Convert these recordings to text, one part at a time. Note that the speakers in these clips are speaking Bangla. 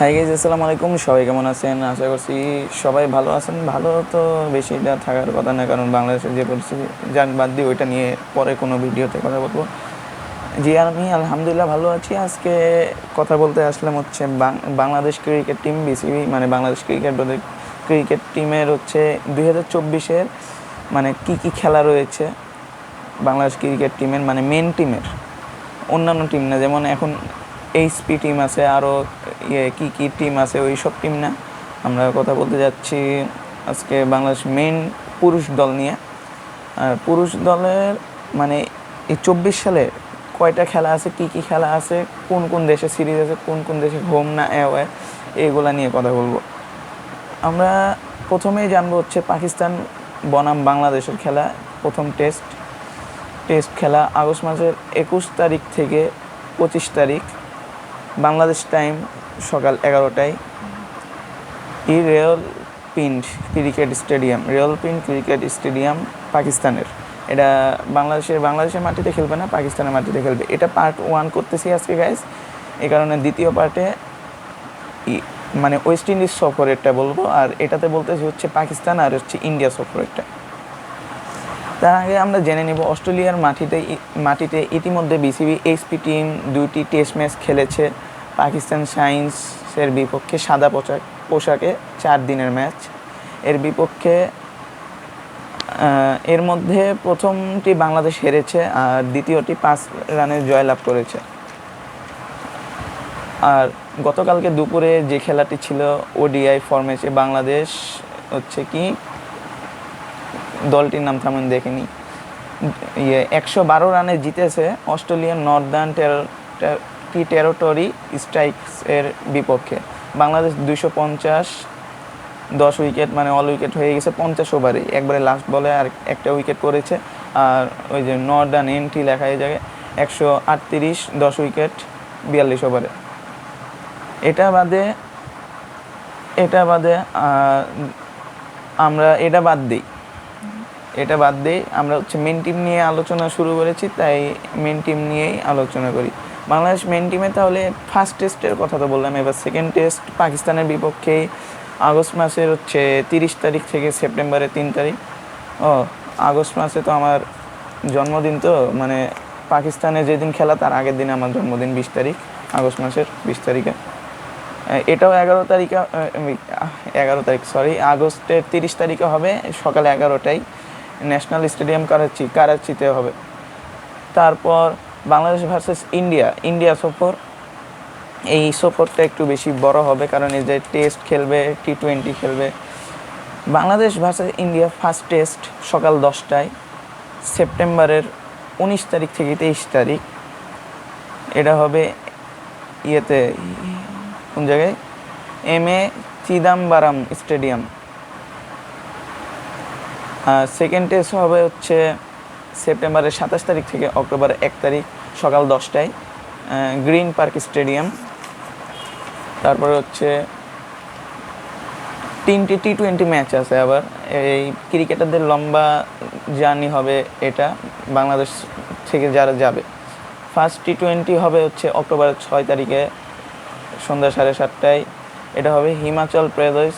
হাই গাইজ আসসালামু আলাইকুম সবাই কেমন আছেন? আশা করছি সবাই ভালো আছেন। ভালো তো বেশিটা থাকার কথা না, কারণ বাংলাদেশের যে পরিস্থিতি, যান বাদ দিয়ে ওইটা নিয়ে পরে কোনো ভিডিওতে কথা বলব। জি, আমি আলহামদুলিল্লাহ ভালো আছি। আজকে কথা বলতে আসলাম হচ্ছে বাংলাদেশ ক্রিকেট টিম বিসিবি মানে বাংলাদেশ ক্রিকেট ক্রিকেট টিমের হচ্ছে দুই হাজার চব্বিশের মানে কি কি খেলা রয়েছে বাংলাদেশ ক্রিকেট টিমের মানে মেন টিমের অন্যান্য টিম না, যেমন এখন এইচপি টিম আছে আরও ইয়ে কী কী টিম আছে ওই সব টিম না। আমরা কথা বলতে যাচ্ছি আজকে বাংলাদেশ মেন পুরুষ দল নিয়ে। আর পুরুষ দলের মানে এই চব্বিশ সালে কয়টা খেলা আছে, কী কী খেলা আছে, কোন কোন দেশে সিরিজ আছে, কোন কোন দেশে হোম না অ্যাওয়ে এগুলা নিয়ে কথা বলব। আমরা প্রথমেই জানব হচ্ছে পাকিস্তান বনাম বাংলাদেশের খেলা, প্রথম টেস্ট টেস্ট খেলা আগস্ট মাসের একুশ তারিখ থেকে পঁচিশ তারিখ। বাংলাদেশ টাইম সকাল এগারোটায় ই Rawalpindi cricket stadium Rawalpindi cricket stadium পাকিস্তানের। এটা বাংলাদেশের বাংলাদেশের মাটিতে খেলবে না, পাকিস্তানের মাটিতে খেলবে। এটা পার্ট ওয়ান করতেছি আজকে গাইজ এ কারণে দ্বিতীয় পার্টে মানে ওয়েস্ট ইন্ডিজ সফরেরটা বলব, আর এটাতে বলতেছি হচ্ছে পাকিস্তান আর হচ্ছে ইন্ডিয়া সফরেরটা। তার আগে আমরা জেনে নেব, অস্ট্রেলিয়ার মাটিতে মাটিতে ইতিমধ্যে বিসিবি এইচপি টিম দুইটি টেস্ট ম্যাচ খেলেছে। পাকিস্তান সায়েন্সের বিপক্ষে সাদা পোশাক, পোশাকে চার দিনের ম্যাচ। এর বিপক্ষে এর মধ্যে প্রথমটি বাংলাদেশ হেরেছে আর দ্বিতীয়টি পাঁচ রানের জয়লাভ করেছে। আর গতকালকে দুপুরে যে খেলাটি ছিল, ওডিআই ফরম্যাচে বাংলাদেশ হচ্ছে কি দলটির নাম তেমন দেখেনি। ইয়ে একশো বারো রানে জিতেছে অস্ট্রেলিয়ান নর্দার্ন টি টেরোটরি স্ট্রাইকস এর বিপক্ষে। বাংলাদেশ দুইশো পঞ্চাশ, দশ উইকেট মানে অল উইকেট হয়ে গেছে পঞ্চাশ ওভারে একবারে লাস্ট বলে আর একটা উইকেট করেছে। আর ওই যে নর্দার্ন এন্ট্রি লেখা এই জায়গায় একশো আটত্রিশ, দশ উইকেট, বিয়াল্লিশ ওভারে। এটা বাদে এটা বাদে আমরা এটা বাদ দিই। এটা বাদ দিয়ে আমরা হচ্ছে মেন টিম নিয়ে আলোচনা শুরু করেছি, তাই মেন টিম নিয়েই আলোচনা করি। বাংলাদেশ মেন টিমে তাহলে ফার্স্ট টেস্টের কথা তো বললাম, এবার সেকেন্ড টেস্ট পাকিস্তানের বিপক্ষে আগস্ট মাসের হচ্ছে তিরিশ তারিখ থেকে সেপ্টেম্বরের তিন তারিখ। ও, আগস্ট মাসে তো আমার জন্মদিন তো মানে পাকিস্তানে যেদিন খেলা তার আগের দিন আমার জন্মদিন বিশ তারিখ, আগস্ট মাসের বিশ তারিখে। এটাও এগারো তারিখে এগারো তারিখ সরি আগস্টের তিরিশ তারিখে হবে, সকাল এগারোটায়। ন্যাশনাল স্টেডিয়াম করাচি, করাচিতে হবে। তারপর বাংলাদেশ ভার্সেস ইন্ডিয়া ইন্ডিয়া সফর। এই সফরটা একটু বেশি বড় হবে কারণ এই যে টেস্ট খেলবে টি টোয়েন্টি খেলবে। Bangladesh versus India first test সকাল দশটায়, সেপ্টেম্বরের উনিশ তারিখ থেকে তেইশ তারিখ। এটা হবে ইয়েতে, কোন জায়গায়? M A Chidambaram stadium. Second test হবে হচ্ছে সেপ্টেম্বরের সাতাশ তারিখ থেকে অক্টোবর এক তারিখ সকাল দশটায় গ্রিন পার্ক স্টেডিয়াম। তারপরে হচ্ছে তিনটি টি টোয়েন্টি ম্যাচ আছে আবার। এই ক্রিকেটারদের লম্বা জার্নি হবে এটা বাংলাদেশ থেকে যারা যাবে। ফার্স্ট টি টোয়েন্টি হবে হচ্ছে অক্টোবরের ছয় তারিখে সন্ধ্যা সাড়ে সাতটায়। এটা হবে Himachal Pradesh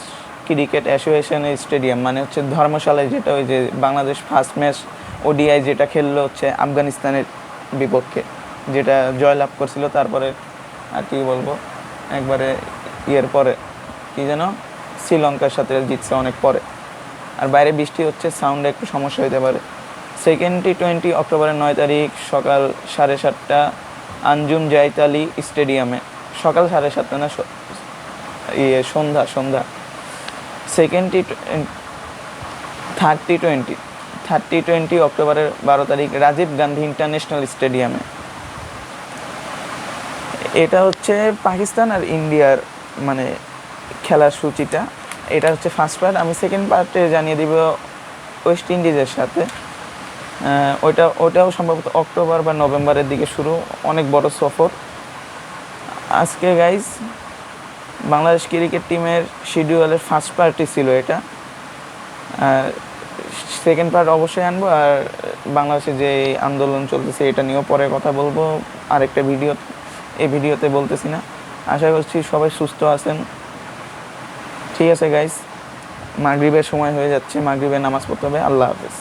cricket association stadium মানে হচ্ছে ধর্মশালায় যেটা ওই যে বাংলাদেশ ফার্স্ট ম্যাচ ওডিআই যেটা খেললো হচ্ছে আফগানিস্তানের বিপক্ষে, যেটা জয়লাভ করছিল তারপরে আর কি বলব, একবারে ইয়ের পরে, কি যেন শ্রীলঙ্কার সাথে জিতছে অনেক পরে। আর বাইরে বৃষ্টি হচ্ছে সাউন্ডে একটু সমস্যা হতে পারে। সেকেন্ড টি টোয়েন্টি অক্টোবরের নয় তারিখ সকাল সাড়ে সাতটা, আঞ্জুম জাইতালি স্টেডিয়ামে। সকাল সাড়ে সাতটা না ইয়ে সন্ধ্যা সন্ধ্যা। Second T third T twenty third T twenty অক্টোবরের বারো তারিখ রাজীব গান্ধী ইন্টারন্যাশনাল স্টেডিয়ামে। এটা হচ্ছে পাকিস্তান আর ইন্ডিয়ার মানে খেলার সূচিটা। এটা হচ্ছে ফার্স্ট পার্ট আমি সেকেন্ড পার্টে জানিয়ে দিব ওয়েস্ট ইন্ডিজের সাথে। ওইটা ওটাও সম্ভবত অক্টোবর বা নভেম্বরের দিকে শুরু। অনেক বড় সফর। আজকে গাইজ বাংলাদেশ ক্রিকেট টিমের শিডিউলের ফার্স্ট পার্টি ছিল এটা। সেকেন্ড পার্ট অবশ্যই আনব, আর বাংলাদেশে যে আন্দোলন চলতেছে এটা নিয়েও পরে কথা বলব। আরেকটা ভিডিও এই ভিডিওতে বলতেছি না। আশা করছি সবাই সুস্থ আছেন। ঠিক আছে গাইস মাগরিবের সময় হয়ে যাচ্ছে। মাগরিবের নামাজ পড়তে হবে। আল্লাহ হাফেজ।